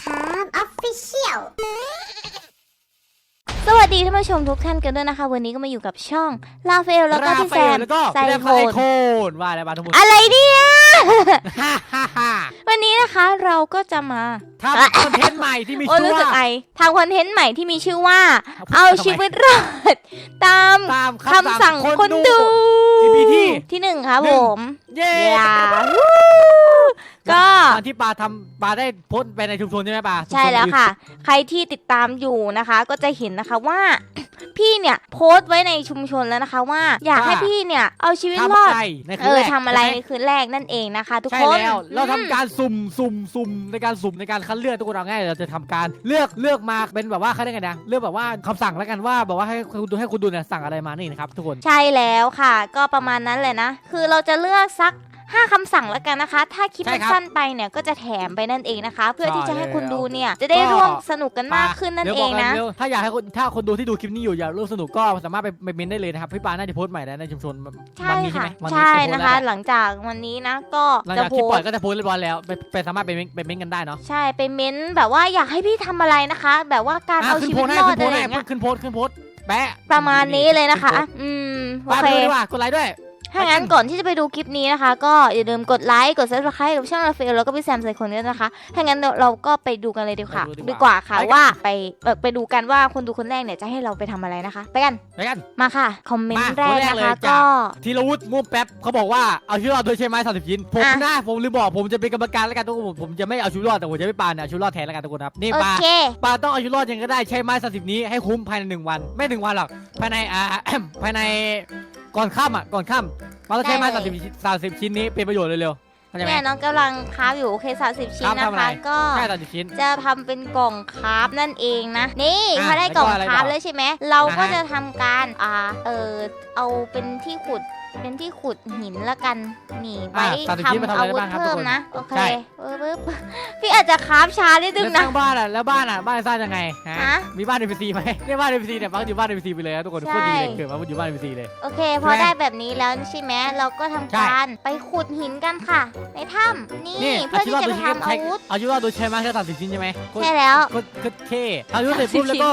ครับออฟฟิเชียลสวัสดีท่านผู้ชมทุกท่านกันด้วยนะคะ วันนี้ก็มาอยู่กับช่องลาเฟลแล้วก็พี่แซมแล้วก็ไซแซมโคไซนโคนว่าอะไรบ้างทั้งหมดอะไรเนี่ย ฮ่าฮ่าฮ่าวันนี้นะคะเราก็จะมา ทำคอนเทนต์ใหม่ที่มีโอ้ชื่อรู้สึกว่าไอทำคอนเทนต์ใหม่ที่มีชื่อว่า เอาเอาทำไมชีวิตรอดตามตามคำสั่งคนดู EP ที่ที่หนึ่งครับหนึ่ผง มเย้เย้ก็ ตอนที่ปาทำปาได้โพสต์ไปในชุมชนใช่ไหมปาใช่แล้วค่ะ ใครที่ติดตามอยู่นะคะ ก็จะเห็นนะคะว่า พี่เนี่ยโพสต์ไว้ในชุมชนแล้วนะคะว่า อยากให้พี่เนี่ยเอาชีวิตรทำอดอะไรในคืเอนอแรกทำอะไรใช่ในหม คืนแรกนั่นเองนะคะ ทุกใช่คน แล้วเราอืมทำการสุ่มสุ่มสุ่มในการสุ่มในการคัดเลือกทุกคนเอาง่ายเราจะทำการเลือกเลือกมาเป็นแบบว่าเขาเรียกไงนะเลือกแบบว่าคำสั่งแล้วกันว่าแบบว่าให้คุณดูให้คุณดูเนี่ยสั่งอะไรมานี่นะครับทุกคน ใช่แล้วค่ะ ก็ประมาณนั้นแหละนะ คือเราจะเลือกสัก 5คำสั่งแล้วกันนะคะ ถ้าคลิปใช่มันครับสั้นไปเนี่ยก็จะแถมไปนั่นเองนะคะ เพื่อที่จะให้คุณดูเนี่ยใช่จะได้แล้วร่วมก็สนุกกันมากขึ้นนั่นดี๋ยวเอบงกกันะร็วถ้าอยากให้คนถ้าคนดูที่ดูคลิปนี้อยู่อยากร่วมสนุกก็สามารถไปไปเมนได้เลยนะครับพี่ปาน่าจะโพสต์ใหม่แล้วในชุมชนใช่วันนี้ใช่ค่ะไหมวันนี้ใช่จโพสต์นะคะแล้วหลังจากวันนี้นะก็หลังจะจากโพคลิปสปล่อยต์ก็จะโพสต์เรียบร้อยแล้วไปไปสามารถไปเมนไปเมนกันได้เนาะใช่ไปเม้นแบบว่าอยากให้พี่ทำอะไรนะคะ แบบว่าการอะเอาขึ้นชีโพวิสตต์ให้รอขึ้ดนโพอะสต์ไรให้อย่างเงี้ยขึ้นโพสต์ขึ้นโพสต์แปะประมาณนี้เลยนะคะอะอืมโอปาเคดูดีกว่ากดไลค์ด้วย ถ้างั้นก่อนที่จะไปดูคลิปนี้นะคะ ก็อย่าลืมกดไลค์ กด subscribe กับช่องราเฟลแล้วก็พี่แซมใส่คนนี้นะคะ ถ้างั้นเราก็ไปดูกันเลยดีกว่าไปดูดีดีกกว่าว่าค่ะไปกันว่าไปเอ่อไปดูกันว่าคนดูคนแรกเนี่ยจะให้เราไปทำอะไรนะคะ ไปกันไปกันมาค่ะคอมเมนมาต์แรกคนแรกนะเลยคะจ้ะก็ธีรวุฒิม่วงแป๊บเขาบอกว่าเอาชีวิตรอดโดยใช้ไม้สามสิบชิ้นผมอะนะผมลืมบอกผมจะเป็นกรรมการแล้วกันทุกคนผมจะไม่เอาชีวิตรอดแต่ผมจะไม่ปาเนี่ยเอาชีวิตรอดแทนแล้วกันทุกคนครับนี่โอปาเคปาต้องเอาชีวิตรอดยังไงก็ได้ใช้ไม้สามสิบนี้ให้คุ้มภายในหนึ่งวัน ไม่หนึ่งวันหรอกภายในอ่าภายใน ก่อนค่ำอะก่อนค่ำปาต้องใช้ไม้ได้สามเลสิบย สามสิบชิ้นนี้เป็นประโยชน์เร็วๆเข้าใจไหม เนี่ยน้องกำลังคราฟอยู่โอเค30 ชิ้นครานะฟทำอะไร คะก็ ใช่สามสิบชิ้น จะทำเป็นกล่องคราฟนั่นเองนะ นี่อะพอได้กล่องแล้วก็อะไรคราฟต่อแล้วใช่ไหมเราก็อ่าฮะ จะทำการอ่าเออเอาเป็นที่ขุด เป็นที่ขุดหินละกันนี่ไว้อะ30ชิ้นมาทำทำอะไรอาวุธได้บ้างครับเพิ่มทุกคนนะโอเคใช่ ปึ๊บปึ๊บพี่อาจจะคราฟช้านิดนึแล้วงสนะ ร้างบ้านอะแล้วบ้านอะบ้านสร้างยังไงฮะฮะมีบ้าน NPC ไหมเนี่ยบ้าน NPC เนี่ยปักอยู่บ้าน NPC ไปเลยครับทุกคนใช่ โคตรดีเลยเกิดมาอยู่บ้าน NPC เลย โอเค พอใช่ไหมได้แบบนี้แล้วใช่ไหมเราก็ทำใช่ การไปขุดหินกันค่ะ ในถ้ำนี่นี่เพื่อที่จะไปทำอาวุธเอาชีวิตรอดโดยใช้ไม้แค่สามสิบชิ้นใช่ไหมโคตร ใช่แล้ว ก็ก็เท่ทำยุทธเสร็จปุ๊บ30แล้วก็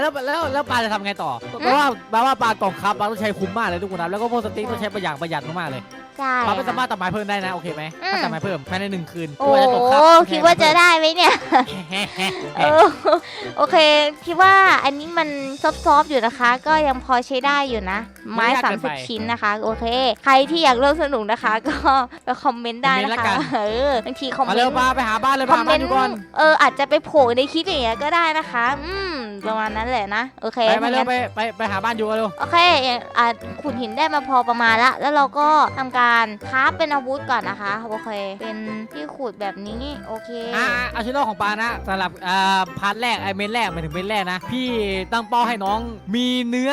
แล้วแล้วแล้วปลาจะทำไงต่อเพราะว่าแปลว่าปลากล่องครับปลาต้องใช้คุ้มมากเลยทุกคนครับแล้วก็พวกสติ๊กต้องใช้ประหยัดประหยัดมากๆเลยใช่ปลาไม่สาค่ะมารถตัดไม้เพิ่มได้นะโอเคไหมอืมถ้าตัดไม้เพิ่มภายในหนึ่งคืนโอ้กว่าจะตกครับคิดว่าจะได้ไหมเนี่ยเออโอเคคิดว่าอันนี้มันซอฟๆอยู่นะคะ ก็ยังพอใช้ได้อยู่นะ ไม้30ชิ้นนะคะ โอเค ใครที่อยากร่วมสนุกนะคะ ก็ไปคอมเมนต์ได้นะคะเออบางทีคอมมาเมเร็นวต์ปลาไปหาบ้านเลยคปอลามเมบ้านนอยู่ต์ก่อนเอออาจจะไปโผล่ในคลิปอย่างเงี้ยก็ได้นะคะ อืม ประมาณนั้นแหละนะ โอเคไปมาเร็วงั้นไปไปไปหาบ้านอยู่กันเร็ว โอเคอะขุดหินได้มาพอประมาณละ แล้วเราก็ทำการคราฟเป็นอาวุธก่อนนะคะ โอเค เป็นที่ขุดแบบนี้ โอเค อ่าเอาชิ้นแรกของปลานะสำหรับอ่าพาร์ทแรกไอเมนแรกหมายถึงเมนแรกนะ พี่ตั้งเป้าให้น้องมีเนื้อ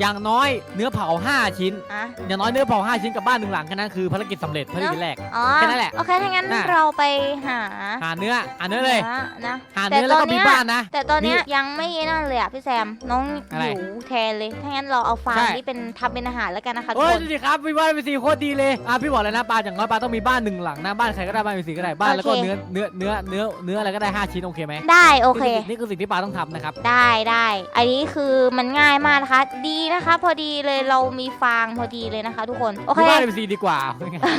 อย่างน้อยเนื้อเผา 5 ชิ้น อะ อย่างน้อยเนื้อเผา 5 ชิ้นกับบ้านหนึ่งหลังแค่นั้นคือภารกิจสำเร็จภารกิจแรก อ๋อแค่นั้นแหละโอเคถ้างั้นน่ะ เราไปหาหาเนื้อหาเนื้อเลยหานะ หาเนื้อแล้วก็มีบ้านนะ แต่ตอนเนี้ยมียังไม่นั่นเลยอะพี่แซมน้องอะไรหิวแทนเลย ถ้างั้นเราเอาฟาร์มใช่ นี้เป็นทำเป็นอาหารแล้วกันนะคะทุกโอ้ยคน ดูสิครับมีบ้านเป็นสีโคตรดีเลยอะพี่บอกเลยนะปลาอย่างน้อยปลาต้องมีบ้านหนึ่งหลังนะบ้านใครก็ได้บ้านเป็นสีก็ได้บ้านแล้วก็โอเค เนื้อเนื้อเนื้อเนื้อเนื้ออะไรก็ได้ 5 ชิ้นโอเคไหมได้โอเค นี่คือสิ่งที่ปลาต้องทำนะครับ ได้ได้ อันนี้คือมันง่ายมากนะคะ ดีนะคะ พอดีเลยเรามีฟางพอดีเลยนะคะ ทุกคนโอเคมีบ้านเป็นสีดีกว่า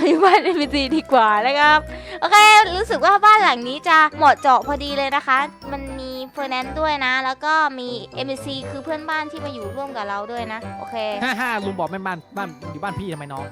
อยู่บ้านเอ็มซีดีกว่านะครับโอเค รู้สึกว่าบ้านหลังนี้จะเหมาะเจาะพอดีเลยนะคะ มันมีเฟอร์แนนซ์ด้วยนะ แล้วก็มี m อ c คือเพื่อนบ้านที่มาอยู่ร่วมกับเราด้วยนะ โอเค ฮ่าฮ่าลุงบอกไม่บ้านบ้านอยู่บ้านพี่ทำไมน้อง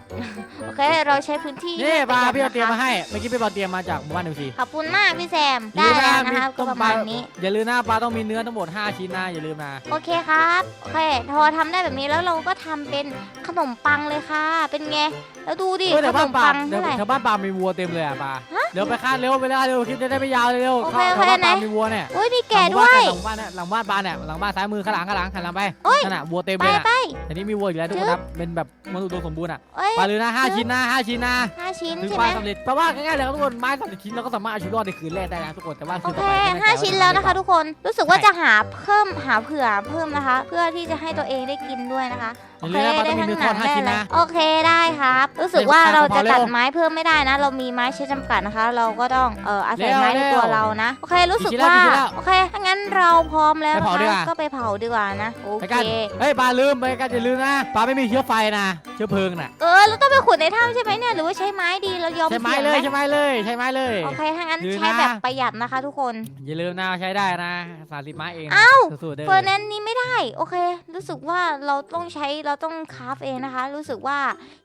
โอเค เราใช้พื้นที่นี่ปลาให้พี่ปเอาระเตรียมหยัมาดนะคะให้เมื่อกี้พี่ปลาเตรียมมาจากหมู่บ้านเดียวสีขอบคุณมากพี่แซม ได้แล้วนะครับก็ประมาณนี้ อย่าลืมนะปลาต้องมีเนื้อทั้งหมด 5 ชิ้นนะอย่าลืมนะ โอเคครับ โอเค พอทำได้แบบนี้แล้วเราก็ทำเป็นขนมปังเลยค่ะ เป็นไงแล้วดูดิเออขแต่นบ้านมปลาปังเดี๋ยเท่าวไหร่ แถวบ้านปลามีวัวเต็มเลยอะปลาฮะเดี๋ยวไปคาดเร็วเวลาเร็วคลิปจะได้ไม่ยาวเร็วโอเคเข้าโอเคแถวบ้านปลาไหนมีวัวเนี่ยอุ้ยมีแก่ด้วย หลังบ้านเนี่ยหลังบ้านปลาเนี่ยหลังบ้านซ้ายมือข้างหลังข้างหลังหันหลังไปเอ้ย นั่นน่ะวัวเต็มไปเลยอะไปอันนี้มีวัวอีกแล้วทุกคนครับเป็นแบบมนุษย์อุดมสมบูรณ์อะเอ้ยปลาเลยนะห้าชิ้นนะห้าชิ้นนะ ห้าชิ้นถึงใช่ปไหมลาสำเร็จแปลว่าง่ายๆเลยครับทุกคน ไม้สำเร็จชิ้นเราก็สามารถเอาชีวิตรอดในคืนแรกได้นะทุกคน แต่ว่าโอคืนเคต่อไปไม่แใจห้าว่าชิ้นจะแล้วนะคะได้ทุกคน รู้สึกว่าใช่จะหาเพิ่มหาเผื่อเพิ่มนะคะ เพื่อที่จะให้ตัวเองได้กินด้วยนะคะอย่าลืมนะปลาต้องมีเนื้อหนังขอทานได้ชิ้นเลยนะ โอเคได้ครับรู้สึกว่าเดี๋ยวเราจะขอเร็วตัดไม้เพิ่มไม่ได้นะ เรามีไม้ใช้จำกัดนะคะ เราก็ต้องเอออาศัยเร็วไม้ในเร็วตัวเรานะโอเครู้สึกกี่ชิ้นว่าแล้วกี่ชิ้นแล้วโอเคถ้างั้นเราพร้อมแล้วไปนะเผาดีกคะว่าก็ไปเผาดีกว่านะโอไปเคกันเฮ้ยปลาลืมไปกันอย่าลืมนะปลาไม่มีเชื้อไฟนะเชื้อเพลิงน่ะเออเราต้องไปขุดในถ้ำใช่ไหมเนี่ยหรือว่าใช้ไม้ดีเรายอมใช้ไม้เสี่ยงเลไหยมใช้ไม้เลยใช้ไม้เลยโอเคถ้างั้นลืมใช้นะแบบประหยัดนะคะ ทุกคนอย่าลืมนะใช้ได้นะสามสิบไม้เองนะเอ้าสู้ๆเด้อเฟอร์แนนซ์นี้ไม่ได้โอเค รู้สึกว่าเราต้องใช้เราต้องคราฟเองนะคะ รู้สึกว่า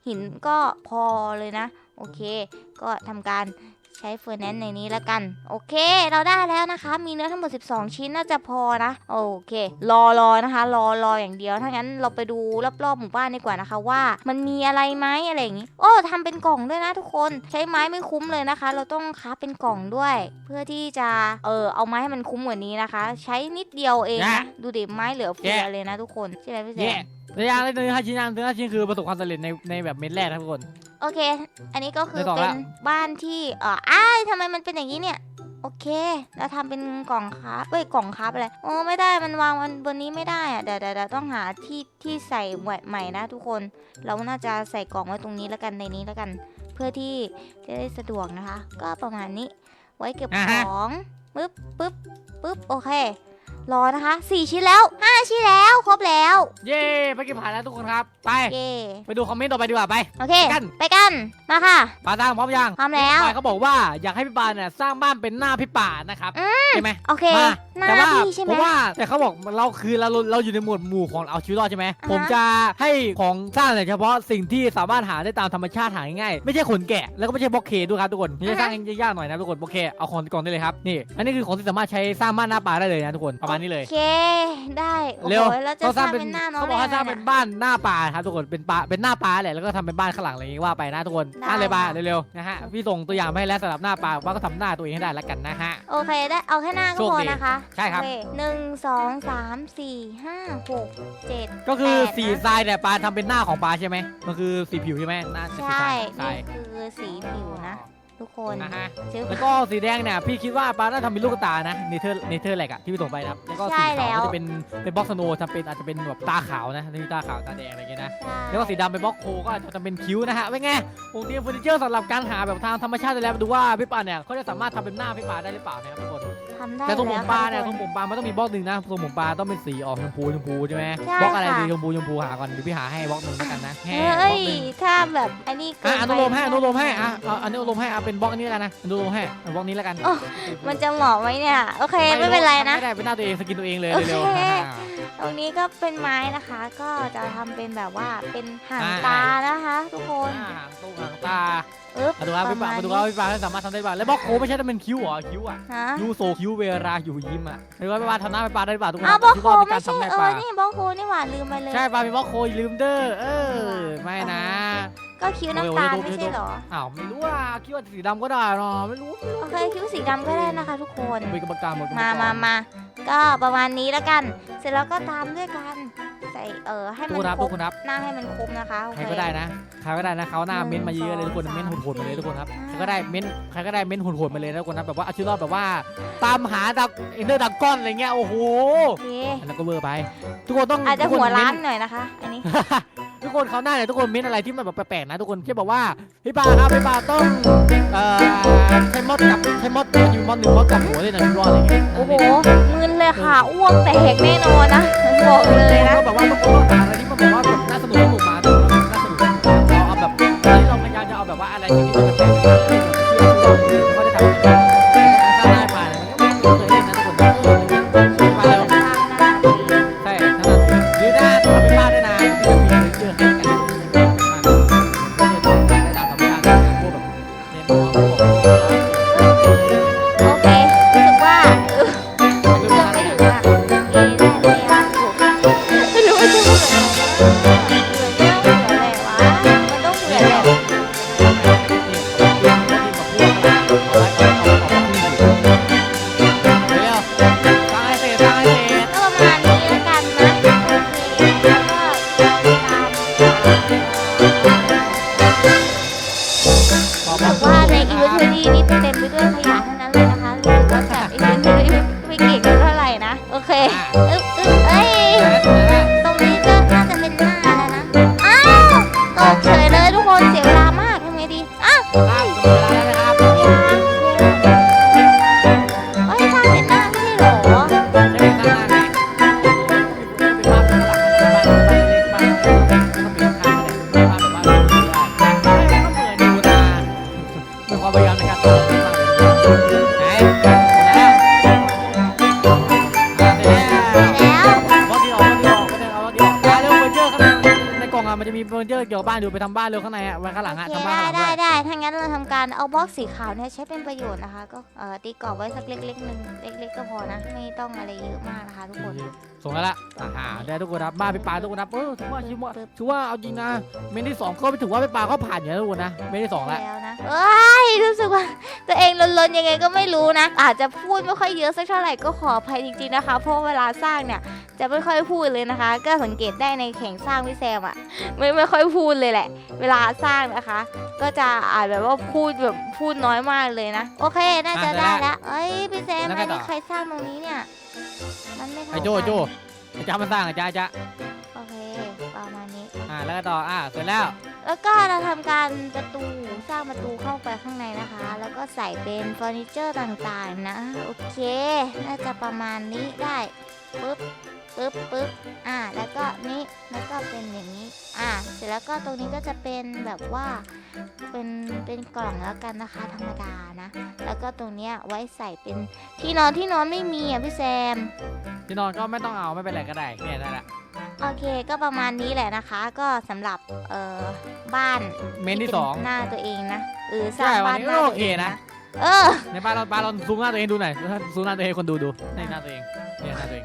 หินก็พอเลยนะ โอเค ก็ทำการใช้เฟอร์แนนซ์ในนี้แล้วกัน โอเค เราได้แล้วนะคะ มีเนื้อทั้งหมด 12 ชิ้นน่าจะพอนะ โอเค รอรอนะคะ รอรออย่างเดียว ถ้างั้นเราไปดูรอบๆหมู่บ้านดีกว่านะคะ ว่ามันมีอะไรไหมอะไรอย่างงี้ โอ้ทำเป็นกล่องด้วยนะทุกคน ใช้ไม้ไม่คุ้มเลยนะคะ เราต้องคราฟเป็นกล่องด้วย เพื่อที่จะ เออเอาไม้ให้มันคุ้มกว่านี้นะคะ ใช้นิดเดียวเองนะ ดูดิไม้เหลือเฟือเลยนะทุกคน ใช่ไหมพี่แซเย่มระยะเนื้อห้าชิ้นนะเนื้อห้าชิ้นคือประสบความสำเร็จในในแบบเม็ดแรกนะทุกคน โอเค อันนี้ก็คือได้กล่องเป็ละนบ้านที่เอ่ออ้ายทำไมมันเป็นอย่างนี้เนี่ย โอเคแล้วทำเป็นกล่องคราฟเอ้ยกล่องคราฟอะไร โอ้ไม่ได้ มันวางมันบนนี้ไม่ได้อะเดี๋ยวเดี๋ยวเดี๋ยวต้องหาที่ที่ใส่ใหม่นะทุกคน เราน่าจะใส่กล่องไว้ตรงนี้แล้วกันในนี้แล้วกัน เพื่อที่จะได้สะดวกนะคะ ก็ประมาณนี้ ไว้เก็บอ่าขฮะ องปึ๊บปึ๊บปึ๊บโอเค รอนะคะสี่ชิ้นแล้วห้าชิ้นแล้วครบแล้ว เย่ไปเก็บผ่านแล้วทุกคนครับ ไป เย้ไปดูคอมเมนต์ต่อไปดีกว่าไป โอเค ไปกัน ไปกัน มาค่ะปลาสร้างพร้อมยังพร้อมแล้วปลาเขาบอกว่าอยากให้พี่ปาเนี่ยสร้างบ้านเป็นหน้าพี่ป่านะครับอืใช่ไหมโอเคมาหน้าแต่ว่าพี่ใช่ไหผมมว่าแต่เขาบอกเราคือเราเราอยู่ในหมวดหมู่ของเอาชีวิตรอดใช่ไหมอ่าฮะ ผมจะให้ของสร้างแต่เฉพาะสิ่งที่สามารถหาได้ตามธรรมชาติหาง่ายๆไม่ใช่ขนแกะแล้วก็ไม่ใช่บล็อกเคด้วยครับทุกคนนี่จะสร้างยากๆหน่อยนะทุกคนบล็อกเคเอาของก่อนได้เลยครับนี่อันนี้คือของที่สามารถใช้สร้างบ้านหน้าป่าได้เลยนะทุกคนประมาณนี้เลย โอเค ได้โอ้เร็วโหแล้วจะเขาสสร้าร้างงเป็เป็นนหน้าน้องเขาบอกให้ได้สร้างไงเป็นเนี่ยบ้านหน้าป่าครับทุกคนเป็นป่าเป็นหน้าป่าแหละแล้วก็ทำเป็นบ้านข้างหลังอะไรอย่างงี้ว่าไปนะทุกคนได้ อะเลยป่าค่ะเร็วๆนะฮะพี่ส่งตัวอย่างมาให้แล้วสำหรับหน้าป่าว่าก็ทำหน้าตัวเองให้ได้แล้วกันนะฮะ โอเคได้เอาแค่หน้าก็โชคพอดีนะคะใช่ครับ โอเหนึ่งสองสามสี่ห้าหกเจ็ดก็คือแปดสีนะทรายเนี่ยปลาทำเป็นหน้าของปลาใช่ไหมมันคือสีผิวใช่ไหมหน้าสีใช่ทรายทรายนี่คือสีผิวนะ ทุกคนนะฮะชื่อแล้วก็สีแดงเนี่ยพี่คิดว่าปลาน่าทำเป็นลูกตานะเนเธอร์เนเธอร์แหลกอะที่พี่ส่งไปนะครับแล้วก็ใช่สีแล้ขาว วก็จะเป็นเป็นบล็อกสโนว์ทำเป็นอาจจะเป็นแบบตาขาวนะนี่ตาขาวตาแดงอะไรอย่างเงี้ยนะใช่แล้วก็สีดำเป็นบล็อกโคก็อาจจะทำเป็นคิ้วนะฮะเป็นไงผมเตรียมเฟอร์นิเจอร์สำหรับการหาแบบทางธรรมชาติได้แล้วมาดูว่าพี่ปาเนี่ยเขาจะสามารถทำเป็นหน้าพี่ปาได้หรือเปล่านะครับทุกคนทำได้แต่ทรงผมแล้วปลาค่ะเนี่ยททุรกงคนผมปลามันต้องมีบล็อกหนึ่งนะทรงผมปลาต้องเป็นสีออกชมพูชมพูใช่ไหมใช่บล็อกอะไรค่ะสีชมพูชมพูหาก่อนเดี๋ยวพี่หาให้บล็อกหนึ่งแล้วกันนะแฮ่บเฮ้ล็อยกหนึ่งถ้าแบบอันนี้เกิอะนอไปนุโลมให้อนุโลมให้อะเอาอนุโลมให้เอาเป็นบล็อกนี้แล้วกันนะอนุโลมให้เอาบล็อกนี้แล้วกันโอ้มันจะเหมาะไหมเนี่ย โอเค ไม่เป็นไรนะไม่ได้เป็นหน้าตัวเองสกินตัวเองเลยโอเค เร็วๆอ่า ตรงนี้ก็เป็นไม้นะคะ ก็จะทำเป็นแบบว่าเป็นหางอ่าตานะคะ ทุกคนหางตู้หางตาอึ๊บมาดูครับพี่ปามาดูครับพี่ปาสามารถทำได้ป่ะแล้วบล็อกโคไม่ใช่แต่เป็นคิ้วเหรอคิ้วอะฮะยูโซคิ้วเวลาอยู่ยิ้มอะหรือว่าพี่ปาทำหน้าพี่ปาได้ป่ะทุกคนอ้าวบล็อกคิดโคว่าเป็นไม่การใช่ทำได้เอป่ะอนี่บล็อกโคนี่หว่าลืมไปเลย ใช่ป่ะมีบล็อกโคลืมเด้อเออไม่นะ ก็คิ้วน้ำตาลโอ้ยโอ้ยไม่ใช่เหรออ้าวไม่รู้อะคิดว่าสีดำก็ได้เนาะไม่รู้โอเคคิ้วสีดำก็ได้นะคะ ทุกคน เป็นกรรมการหมดกรรมาการมามา ก็ประมาณนี้แล้วกัน เสร็จแล้วก็ตามด้วยกัน ใส่เออให้ทุกมัคนนครับครทุบกคนครับหน้าให้มันครบนะคะโอใคเครก็ได้นะใครก็ได้นะเขาหน้าเม้นต์มาเยอะๆเลยทุกคนหนึ่งเม้นต์สองโหดๆมาเลยทุกคนครับสามใครก็ได้เม้นต์ใครก็ได้เม้นต์โหดๆมาเลยนะทุกคนนะแบบว่าเอาชีวิตรอดแบบว่าตามหาดักเอ็นเดอร์ดักก้อนอะไรเงี้ยโอ้โหโอเคอันนั้นก็เวอร์ไป ทุกคนต้องอาจจะทุกคนหัวล้านเม้หน่อยนะคะ อันนี้ ทุกคนเขาหน้าเนี่ยทุกคนเม้นอะไรที่มันแบบแปลกๆนะทุกคนแค่บอกว่าพี่ปาครับพี่ปาต้องเอ่อใช้มดกับใช้มดอยู่มดหนึ่งมดกับหัวเลยนะพี่รอดอะไรเงี้ยโอ้โหมึนเลยค่ะอ้วกแตกแน่นอนนะบอกเลยนะก็แบบว่าต้องต้องหาอะไรที่มันแบบว่าแบบน่าสนุกสนุกมากคนน่าสนุกเราเอาแบบตอนนี้เราพยายามจะเอาแบบว่าอะไรที่มัน บ้านดูไปทำบ้านเร็วข้างในอะไว้ข้างหลังอะโอเคทำบ้านได้ข้างหลังได้ด้วยได้ถ้างั้นเราทำการเอาบล็อกสีขาวเนี่ยใช้เป็นประโยชน์นะคะ ก็เอ่อตีกรอบไว้สักเล็กๆหนึ่งเล็ก ๆ ก็พอนะ ไม่ต้องอะไรเยอะมากนะคะ ทุกคนส่งแล้วละอ่าได้ทุกคนครับบ้านไปปลาทุกคนครับเออถือว่าถือว่าถือว่าเอาจริงนะเมนที่สองก็ถือว่าไปปลาเขาผ่านอยู่แล้วทุกคนนะเมนที่สองแล้วแล้วนะเอ้ยรู้สึกว่า ตัวเองลนๆยังไงก็ไม่รู้นะ อาจจะพูดไม่ค่อยเยอะสักเท่าไหร่ก็ขออภัยจริงๆนะคะ เพราะเวลาสร้างเนี่ยจะไม่ค่อยพูดเลยนะคะ ก็สังเกตได้ในแข่งสร้างพี่แซมอะไม่ไม่ค่อยพูดเลยแหละ เวลาสร้างนะคะ ก็จะอาจแบบว่าพูดแบบพูดน้อยมากเลยนะ โอเคน่าจะได้แล้วเอ้ยพี่แซมอันนี้ใครสร้างตรงนี้เนี่ย มันไม่เท่าไอ้กันโจโจไอ้จ้ามันสร้างไอ้จ้าจ้าโอเคประมาณนี้ อ่าแล้วก็ต่ออ่าเสร็จแล้วแล้วก็เราทำการประตูสร้างประตูเข้าไปข้างในนะคะ แล้วก็ใส่เป็นเฟอร์นิเจอร์ต่างๆนะ โอเค น่าจะประมาณนี้ได้ปึ๊บ ปึ๊บปึ๊บอ่า แล้วก็นี้แล้วก็เป็นอย่างนี้ อ่า เสร็จแล้วก็ตรงนี้ก็จะเป็นแบบว่าเป็นเป็นกล่องแล้วกันนะคะ ธรรมดานะ แล้วก็ตรงเนี้ยไว้ใส่เป็นที่นอนที่นอนไม่มีอะพี่แซม ที่นอนก็ไม่ต้องเอาไม่เป็นไรก็ได้เนี่ยได้ละโอเคก็ประมาณนี้แหละนะคะ ก็สำหรับเอ่อบ้านเมนที่สอง หน้าตัวเองนะเออสร้างใช่วับ้านนนี้หก็น้าโอตัวเคเองนะนะ เออ ในบ้านเราบ้านเราซูมหน้าตัวเองดูหน่อยซูมหน้าตัวเองคนดูดูในหน้าตัวเองเนี่ยหน้าตัวเอง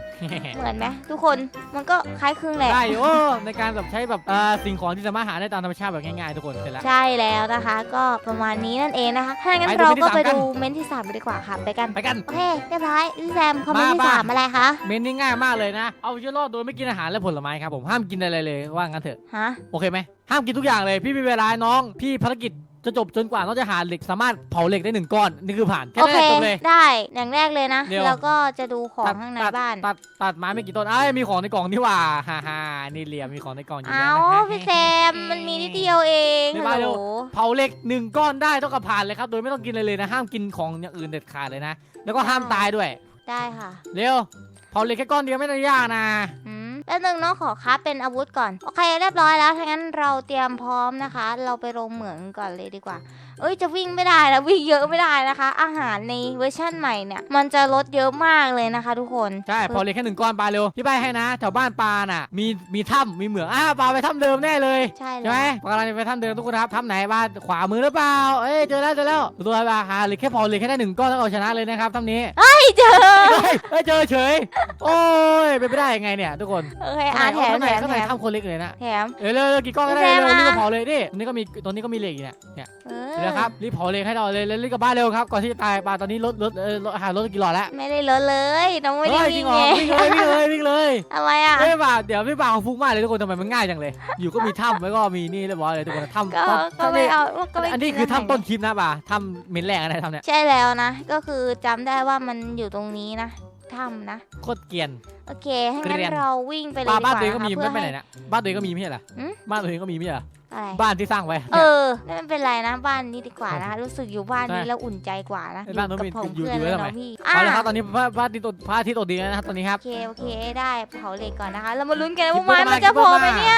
เหมือนไหมทุกคนมันก็คล้ายคลึงแหละ ได้อยู่ในการแบบใช้แบบเอ่อสิ่งของที่สามารถหาได้ตามธรรมชาติแบบง่ายๆทุกคนเสร็จแล้ว ใช่แล้วนะคะ ก็ประมาณนี้นั่นเองนะคะถ้างั้นไปดูเราเมนที่ก็ไปสามกัน ดูเมนที่สามกันดีกว่าค่ะไปกัน ไปกัน โอเคเรียบร้อยพี่แซมคอมเมนต์ที่มาสามอะไรคะเมนนี่ง่ายมากเลยนะ เอาชีวิตรอดโดยไม่กินอาหารและผลไม้ครับผมห้ามกินอะไรเลยว่างั้นเถอะฮะโอเคไหมห้ามกินทุกอย่างเลยพี่มีเวลาให้น้องพี่ภารกิจ จะจบจนกว่าน้องจะหาเหล็กสามารถเผาเหล็กได้หนึ่งก้อนนี่คือผ่านแค่โอนั้นเคแหละจบเลย ได้อย่างแรกเลยนะ เดี๋ยว แล้วก็จะดูของตัดข้างในตัดบ้าน ตัดตัดไม้ไม่กี่ต้นเอ้ยมีของในกล่องนี่หว่าฮ่าฮ่านี่เหลี่ยมมีของในกล่องอยู่เอาแล้วนะพี่แซมมันมีนิดเดียวเองในฮับ้านลเร็โหวลเผาเหล็กหนึ่งก้อนได้เท่ากับผ่านเลยครับ โดยไม่ต้องกินอะไรเลยนะ ห้ามกินของอย่างอื่นเด็ดขาดเลยนะ แล้วก็ห้ามตายด้วย ได้ค่ะ เร็ว เผาเหล็กแค่ก้อนเดียวไม่ต้องยากนะ อืม แป๊บนึงน้องขอค้าเป็นอาวุธก่อน โอเคเรียบร้อยแล้วถ้างั้นเราเตรียมพร้อมนะคะ เราไปลงเหมืองก่อนเลยดีกว่า เอ้ยจะวิ่งไม่ได้นะวิ่งเยอะไม่ได้นะคะ อาหารในเวอร์ชั่นใหม่เนี่ยมันจะลดเยอะมากเลยนะคะทุกคนใช่เผาเหล็กแค่หนึ่งก้อนปลาเร็วพี่ใบให้นะแถวบ้านปลาน่ะมีมีถ้ำมีเหมืองอ้าปลาไปถ้ำเดิมแน่เลยใช่ใช่ไหมแล้วปลากำลังจะไปถ้ำเดิมทุกคนครับถ้ำไหนบ้านขวามือหรือเปล่าเอ้ยเจอแล้วเจอแล้วตัวปลาหาเหล็กแค่เผาเหล็กแค่ได้หนึ่งก้อนแล้วเอาชนะเลยนะครับถ้ำนี้ไม่เจอเฮ้ยเฮ้ยเจอเฉยโอ้ยเป็นไปได้ยังไงเนี่ยทุกคนโอเคอะแถมข้างแถในมข้างแถในมถ้ำคนเล็กเลยนะแถมเออเร็วเร็วกี่ก้อนก็ได้แซเร็มวรีบมามาเผาเลยดิตรงนี้ก็มีตรงนี้ก็มีเหล็กอยู่เนี่ยเนี่ยเออเดี๋ยวครับรีบเผาเหล็กให้เราเลยแล้วรีบกลับบ้านเร็วครับก่อนที่จะตายปลาตอนนี้รถรถเออรถหารถกี่หลอดแล้วไม่ได้ลดเลยน้องไม่ได้เฮ้ยจริวิ่งงเหรอไงวิ่งเลยวิ่งเลยวิ่งเลยอะไรอะเฮ้ยบ่าเดี๋ยวพี่บ่าวฟุ้งมากเลยทุกคนทำไมมันง่ายจังเลย อยู่ก็มีถ้ำแล้วก็มีนี่เรียบร้อยเลยทุกคนถ้ำก็ต้นก็ไม่นี่เอาก็ไม่อันนี้กิคืออาหารถ้ำต้นคลิปนะบ่าถ้ำเมนแรกอะไรทำเนี่ยใช่แล้วนะ ก็คือจำได้ว่ามันอยู่ตรงนี้นะถ้ำนะ โคตรเกรียน โอเคให้งั้เกรียน นเราวิ่งไปเลยบ้าดีกบ้านว่าตัวเองก็นะคะมีเพื่ไม่อไปไหนให้ นะบ้านตัวเองก็มีไม่ใช่เหรอหืม บ้านตัวเองก็มีไม่ใช่เหรอ อะไร บ้านที่สร้างไว้เอเนี่ยอไม่เป็นไรนะบ้านนี้ดีกว่านะคะรู้สึกอยู่บ้านนี้ใช่แล้วอุ่นใจกว่านะไอ้บ้านนู้นกับมีผมอยู่เพื่อนอยู่ไว้แล้วทำไมน้องพี่เอาละครับอะตอนนี้พระพระอาทิตย์ตกพระอาทิตย์ตกดินแล้วนะครับตอนนี้ครับโอเคโอเคได้เผาเหล็กก่อนนะคะ เรามาลุ้นกันนะคิว่าดไม้ว่ามันจะคิดพอว่าไหมเนี่ย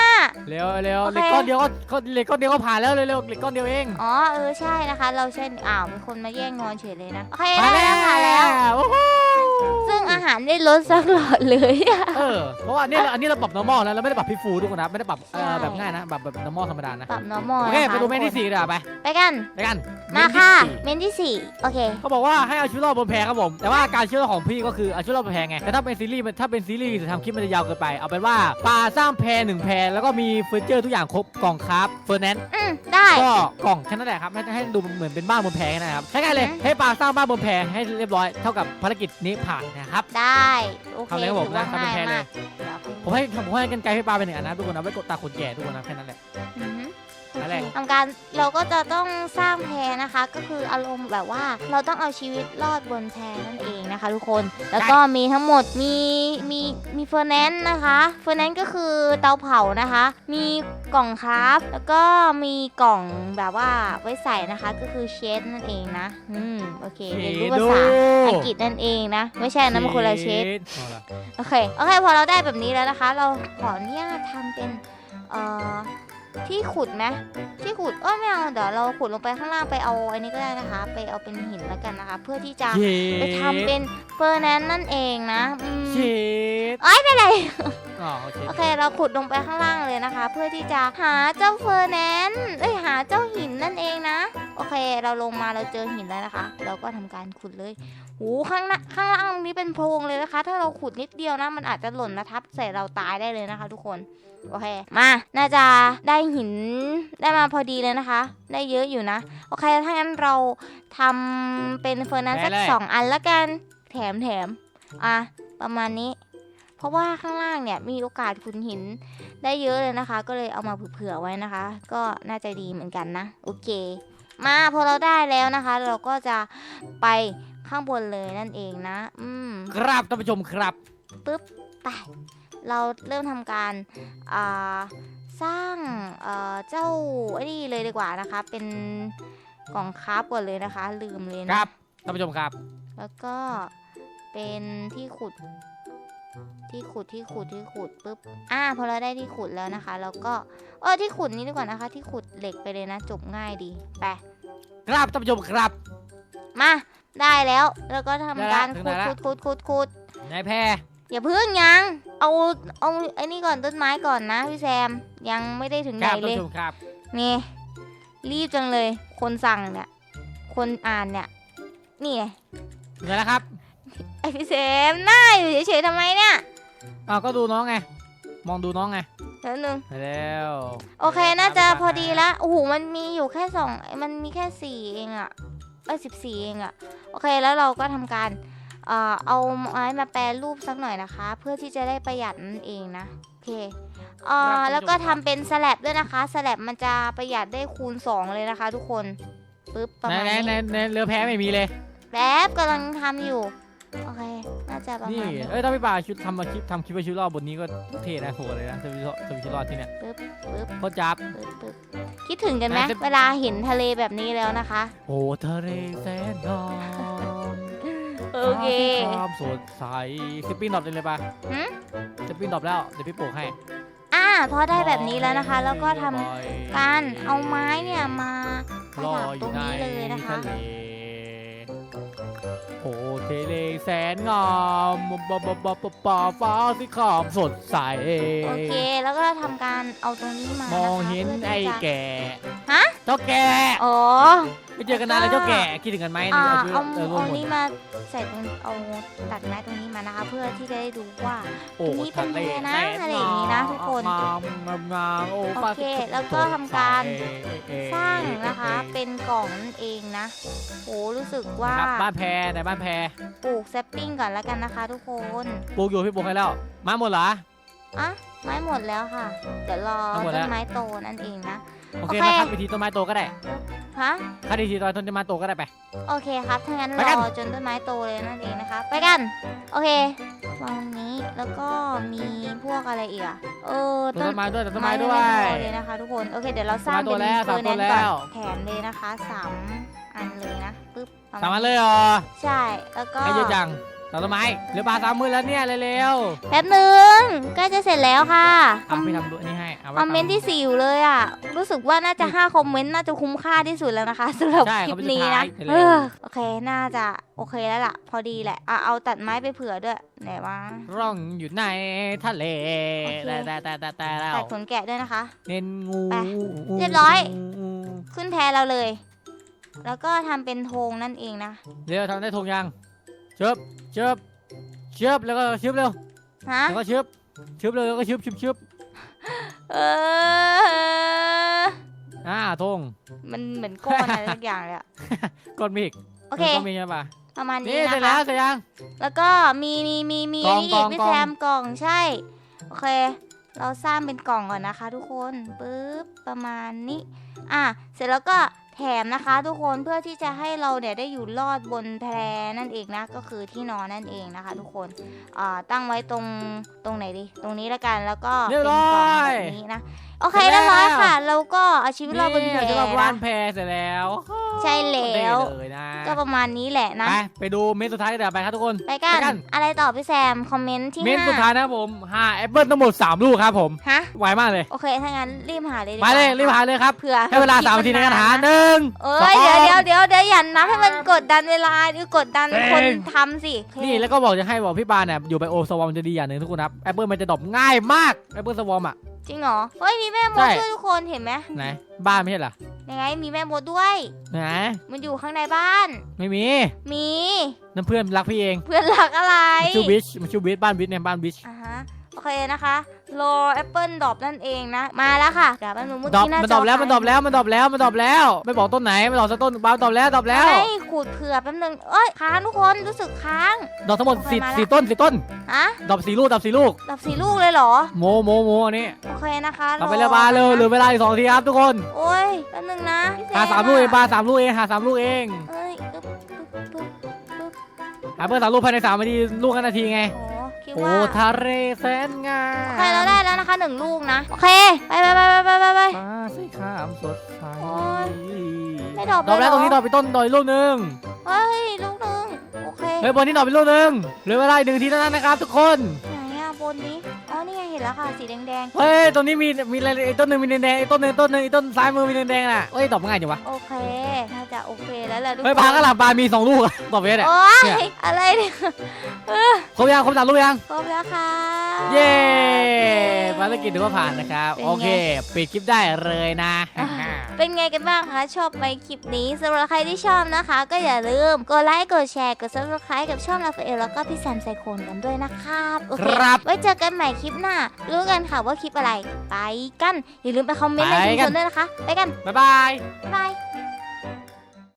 เร็วเร็วโอเคเหล็กก้อนเดียวก็ก็เหล็กก้อนเดียวก็ผ่านแล้วเร็วเร็วเหล็กก้อนเดียวเองอ๋อเออใช่นะคะ เราใช่อ้าวมีคนมาแย่งนอนเฉยเลยนะโอเคผ่านได้แล้แล้วผ่านแล้ววโอ้โห ซึ่งอาหารได้ลดสักหลอดเลยอะ เออเพราะว่านี่เราอันนี้เราปรับ normal นะเราไม่ได้ปรับพี่ฟูทุกคนนะไม่ได้ปรับเออใช่ แบบง่ายนะแบบแบบ normal ธรรมดานะปรับ normal โอเคนะคะไปดูเมนทุที่กคนสี่ดีกว่าไปไปกัน ไปกันมาเนที่ค่ะสี่ เมนที่สี่โอเค เขาบอกว่าให้เอาชีวิตรอดบนแพครับผม แต่ว่าการชีวิตรอดของพี่ก็คือเอาชีวิตรอดบนแพไงแต่ถ้าเป็นซีรีส์มันถ้าเป็นซีรีส์จะทำคลิปมันจะยาวเกินไป เอาเป็นว่าปลาสร้างแพหนึ่งแพแล้วก็มีเฟอร์นิเจอร์ทุกอย่างครบกล่องครับเฟอร์แนนซ์อืมได้ ก็กล่องแค่นั้นแหละครับให้ให้ดูเหมือนเป็นบ้านบนแพนะครับใช่ไงายๆเลย อืม ให้ปลาสร้างบ้านบนแพให้เรียบร้อยเท่ากับภารกิจนี้ผ่านนะครับ ได้โอเคทำเลยครับผมถือว่านะทำเป็นง่ายแพนเลยมากเดี๋ยวเป็นผมให้ผมให้กันไกลให้ปลาไปหนึ่งอันนะทุกคนนะไว้กดตาคนแก่ทุกคนนะแค่นั้นแหละอือฮึ อะไร ทำการเราก็จะต้องสร้างแพนะคะ ก็คืออารมณ์แบบว่าเราต้องเอาชีวิตรอดบนแพนั่นเองนะคะ ทุกคนแล้วก็มีทั้งหมดมีมีมีเฟอร์แนนซ์นะคะเฟอร์แนนซ์ก็คือเตาเผานะคะ มีกล่องคราฟแล้วก็มีกล่องแบบว่าไว้ใส่นะคะก็คือเชดนั่นเองนะอืมโอเคเรียนรู้ภาษาอังกฤษนั่นเองนะ ไม่ใช่นะมันคนละเชดเอาล่ะโอเคโอเคพอเราได้แบบนี้แล้วนะคะ เราขออนุญาตทำเป็นเอ่อ ที่ขุดไหมที่ขุดเอ้ยไม่เอาเดี๋ยวเราขุดลงไปข้างล่างไปเอาอันนี้ก็ได้นะคะ ไปเอาเป็นหินแล้วกันนะคะ เพื่อที่จะเย้ไปทำเป็นเฟอร์แนนซ์นั่นเองนะอืมเช็ดเอ้ยไม่เป็นไร อ๋อโอเคโอเค เราขุดลงไปข้างล่างเลยนะคะ เพื่อที่จะหาเจ้าเฟอร์แนนซ์เอ้ยหาเจ้าหินนั่นเองนะ โอเค เราลงมาเราเจอหินแล้วนะคะ เราก็ทำการขุดเลย หูข้างหน้าข้างล่างนี้เป็นโพรงเลยนะคะ ถ้าเราขุดนิดเดียวนะ มันอาจจะหล่นมาทับใส่เราตายได้เลยนะคะ ทุกคน โอเค มา น่าจะได้หินได้มาพอดีเลยนะคะ ได้เยอะอยู่นะ โอเค ถ้างั้นเราทำเป็นเฟอร์นันสักสองอันละกัน แถมแถมอะ ประมาณนี้ เพราะว่าข้างล่างเนี่ยมีโอกาสขุดหินได้เยอะเลยนะคะ ก็เลยเอามาเผื่อๆไว้นะคะ ก็น่าจะดีเหมือนกันนะ โอเค มาพอเราได้แล้วนะคะ เราก็จะไป ข้างบนเลยนั่นเองนะ อืมครับท่านผู้ชมครับปึ๊บไปเราเริ่มทำการอ่าสร้างเอ่อเจ้าไอ้นี่เลยดีกว่านะคะ เป็นกล่องคราฟก่อนเลยนะคะ ลืมเลยคนะรับท่านผู้ชมครับ แล้วก็เป็นที่ขุด ที่ขุดที่ขุดที่ขุดปุ๊บอ่าพอเราได้ที่ขุดแล้วนะคะ แล้วก็เออที่ขุดนี้ดีกว่านะคะ ที่ขุดเหล็กไปเลยนะจบง่ายดีไปครับท่านผู้ชมครับ มา ได้แล้ว แล้วก็ทำการได้ขุดละขุดขุดขุดขุดนายแพรอย่าเพึ่งยัง เอาเอาไอ้นี่ก่อนต้นไม้ก่อนนะพี่แซมยังไม่ได้ถึงคไหนรับท่านเลยผู้ชมครับ นี่รีบจังเลย คนสั่งเนี่ย คนอ่านเนี่ย นี่ไงถึงไหนแล้วครับไอพี่แซมหน้าอยู่เฉยๆทำไมเนี่ยอ้าวก็ดูน้องไง มองดูน้องไงเดี๋ยวนึงไปแล้วโอเค น่าจะพอดีละโอ้โหมันมีอยู่แค่สองมันมีแค่สี่เองอะ เอ้ยสิบสี่เองอะโอเคแล้วเราก็ทำการเอ่อเอาไม้มาแปรรูปสักหน่อยนะคะ เพื่อที่จะได้ประหยัดนั่นเองนะโอเคเอ่อแล้วก็ทำเป็นสแลบด้วยนะคะสแลบมันจะประหยัดได้คูณสองเลยนะคะ ทุกคนปึ๊บประในมาณในในนี้ในเรือแพไม่มีเลย แป๊บกำลังทำอยู่ โอเค น่าจะประนี่มาณนี้เอ้ยถ้าพี่ป่าชุดทำมาคลิปทำคลิปไปชุดรอบบนนี้ก็เท่นะโหเลยนะทำชุดรอดทำชุดรอดที่เนี่ยปึ๊บปึ๊บโคตรจับ ปึ๊บปึ๊บคิดถึงกันไหมน่าจะ เวลาเห็นทะเลแบบนี้แล้วนะคะ โอ้ทะเลแสนงามโอเค ความสดใสสปินดรอปเลยเลยป่ะหืม สปินดรอปแล้วเดี๋ยวพี่ปลูกให้อ่าพอได้แบบนี้แล้วนะคะ แล้วก็ทำ การเอาไม้เนี่ยมาขรอยับอตรยู่งในนี้เลยนะคะทะเลโอ้ทะ เลแสนงามบบบบบปอฟ้าสีขาวสดใส โอเค แล้วก็ทำการเอาตรงนี้มามองเห็นไอ้แก่ ฮะ เจ้าแก่ อ๋อ ไม่เจอกันนานเลยเจ้าแก่คิดถึงกันไหมอ่านี่เอาเออรวเอามหมดนี้มาใส่ตรงเอาตัดไม้ตรงนี้มานะคะเพื่อที่จะได้ดูว่า โอ้นี่เป็นทะเลไงนะแสอะไรอย่างนี้นะทุกคนงามงามงามโอ้โอฟ้าเคสีขแล้วก็ทำการเอ๊ะสร้างนะคะเอ๊เป็นกล่องนั่นเองนะโอ้รู้สึกว่าครับบ้านแพรไหนบ้านแพรปลูกแซปปิ้งก่อนแล้วกันนะคะ ทุกคนปลูกอยู่พี่ปลูกให้แล้ว มาหมดเหรอ อะไม้หมดแล้วค่ะเดี๋ยวรอเอาหมดแล้ต้ว นไม้โตนั่นเองนะ โอเคโอเค มาคัดวิธีต้นไม้โตก็ได้ ฮะคัดวิธีต้นไม้โตก็ได้ไป โอเคครับ ถ้างั้นไปรกันอจนต้นไม้โตเลยนั่นเองนะคะ ไปกัน โอเควางตรงนี้แล้วก็มีพวกอะไรอีกอะเออต้นไม้ด้วยต้นไม้ยัด้งวไม่ยพอเลยนะคะ ทุกคน โอเค เดี๋ยวเราสร้างต้นไม้เป็นโตแล้วเฟอร์แนนสามต้นก่อนแล้วแถมเลยนะคะสามอันเลยนะปึ๊บประสามมาอัณนเลยเหรอใช่ แล้วก็ ให้เยอะจัง สามต้นไม้เหลือปลาสามมือแล้วเนี่ยเร็วแป๊บนึงใกล้จะเสร็จแล้วค่ะๆเอาพี่ทำดูอันนี้ให้เอาไว้คอมเมนต์ที่สี่อยู่เลยอะ รู้สึกว่าน่าจะห้าคอมเมนต์น่าจะคุ้มค่าที่สุดแล้วนะคะสำหรับใช่คลิเขาปเป็นนี้สุดนะท้ายเร็วเออโอเคน่าจะโอเคแล้วล่ะ พอดีแหละอะเอาตัดไม้ไปเผื่อด้วยไหนวะ ร่องอยู่ในทะเลโอเค แต่แต่แต่แต่แต่แล้วตัดขนแกะด้วยนะคะ เน้นงูไปเรียบร้อย ขึ้นแพเราเลย แล้วก็ทำเป็นธงนั่นเองนะ เดี๋ยวทำได้ทงยัง เชิบเชิบเชิบแล้วก็เชิบเร็วฮะแล้วก็เชิบเชิบเร็วแล้วก็เชิบเชิบเชิบเอออ่าทงมันเหมือนก้อนอะไรสักอย่างเลยอะก้อนเมฆโอเคก้อนเมฆใช่ปะประมาณนี่นี้เสร็จนะแล้คะวเสร็จยัง แล้วก็มีมีมีมีกล่องนี่อีกกล่อง พี่กล่องแซมกล่องใช่โอเค เราสร้างเป็นกล่องก่อนนะคะ ทุกคนปึ๊บประมาณนี้ อะเสร็จแล้วก็ แถมนะคะทุกคนเพื่อที่จะให้เราเนี่ยได้อยู่รอดบนแพนั่นเองนะก็คือที่นอนนั่นเองนะคะ ทุกคนอ่าตั้งไว้ตรงตรงไหนดี ตรงนี้แล้วกันแล้วก็เรียบเป็นร้กล่องอยแบบนี้นะโอเคเรียบร้อยค่ะ เราก็ เอาชีวิตเราบนแพนี่จะมาบ้านะนแพเสร็จแล้วใช่แล้วได้เลยนะก็ประมาณนี้แหละนะ ไปไปดูเมนสุดท้ายกันเดี๋ยวไปครับทุกคนไปกันไปกันอะไรต่อพี่แซมคอมเมนต์ที่เมนห้าสุดท้ายนะครับผมหาแอปเปิลทั้งหมด3ลูกครับผมฮะไวมากเลยโอเคถ้างั้นรีบหาเลยดีกไปว่าเลยรีบหาเลยครับเผื่อให้เวลา3นาทีในการหาหนึ่งเอ้ยสองเดี๋ยวเดี๋ยวเดี๋ยวเดี๋ยวอย่านับให้มันกดดันเวลาหรือกดดันเซ็งคนทำสิโอเคนี่แล้วก็บอกจะให้บอกพี่ปานเนี่ยอยู่ไปโอสวอมจะดีอย่างหนึ่งทุกคนครับแอปเปิลมันจะดรอปง่ายมากแอปเปิลสวอมอะ จริงเหรอ เฮ้ยมีแม่มดใช่ ด้วยทุกคนเห็นไหมไหนบ้านไม่ใช่เหรอยังไงมีแม่มดด้วย ไหนมันอยู่ข้างในบ้าน ไม่มีมีนั่นเพื่อนรักพี่เองเพื่อนรักอะไรมันชื่อบิชมันชื่อบิชบ้านบิชเนี่ยบ้านบิชอ่าฮะ โอเคนะคะรอแอปเปิลดรอปนั่นเองนะ มาแล้วค่ะเดี๋ยวแป๊บนึงเมื่อดรอปกี้หน้ามันจดรออปแล้วมันดรอปแล้วมันดรอปแล้วมันดรอปแล้วไม่บอกต้นไหนไม่บอกสักต้นบ้านดรอปแล้วดรอปแล้วให้ขูดเผื่อแป๊บนึงเอ้ยค้างทุกคนรู้สึกค้าง ดอกทั้งหมดโอเคสี่มาละสี่ต้นสี่ต้นฮะดอกสี่ลูกดอกสี่ลูกดรอปสี่ลูกเลยเหรอ โมโมโมอันนี้โอเคนะคะเราไปเรียบร้อยเลยเหลือเวลาอีกสองนาทีครับทุกคนโอ้ยแป๊บนึงนะพี่แซหาสามลูกเองปลาสามลูกเองหาสามลูกเองเอ้ยปึ๊บปึ๊บปึ๊บหาเพื่อนสามลูกภายในสามนาทีลูกกันนาทีไง โอ้ คิดโอ้ว่าทะเลแสนงาโอมเคเราได้แล้วนะคะหนึ่งลูกนะ โอเค ไปไปไปไปไปไปไปฟ้าสีขามสดใสโอ้ยไม่ดรอปดอกแล้วเลยเหรอ ตรงนี้ดอกไปต้นดอกอีกลูกหนึ่งเฮ้ยลูกหนึ่งโอเค เฮ้ยบนนี้ดอกไปลูกหนึ่งเหลือเวลาอีกหนึ่งนาทีเท่านั้นนะครับทุกคน ไหนอะบนนี้ อ๋อ นี่ไงเห็นแล้วค่ะ สีแดงเฮ้ยตรงนี้มีมีอะไรอีกต้นหนึ่งมีแดงๆอีกต้นหนึ่งต้นหนึ่งอีกต้นซ้ายมือมีแดงๆน่ะเฮ้ยดอกมันง่ายจังวะ ๆ โอเค น่าจะโอเคแล้วแหละทุกเฮ้ยคปลานกระหล่ำปลามีสองลูกอะดอกเบี้ยเนี่ย โอ้เนี่ยยอะไรเนี่ย ครบยังครบสามลูกยัง ครบแล้วค่ะ เย้ภารกิจถือว่าผ่านนะครับ เป็นไง โอเค ปิดคลิปได้เลยนะ เป็นไงกันบ้างคะ ชอบไหมคลิปนี้สำหรับใครที่ชอบนะคะ ก็อย่าลืม กดไลค์ กดแชร์ กด subscribe กับช่องลาฟาเอลแล้วก็พี่แซมไซโคนกันด้วยนะครับโอเคครับไว้เจอกันใหม่คลิปหน้า รู้กันค่ะว่าคลิปอะไร ไปกัน อย่าลืมไปคอมเมนต์ในไปชุมกัชนนด้วยนะคะ ไปกัน บ๊ายบาย บ๊ายบาย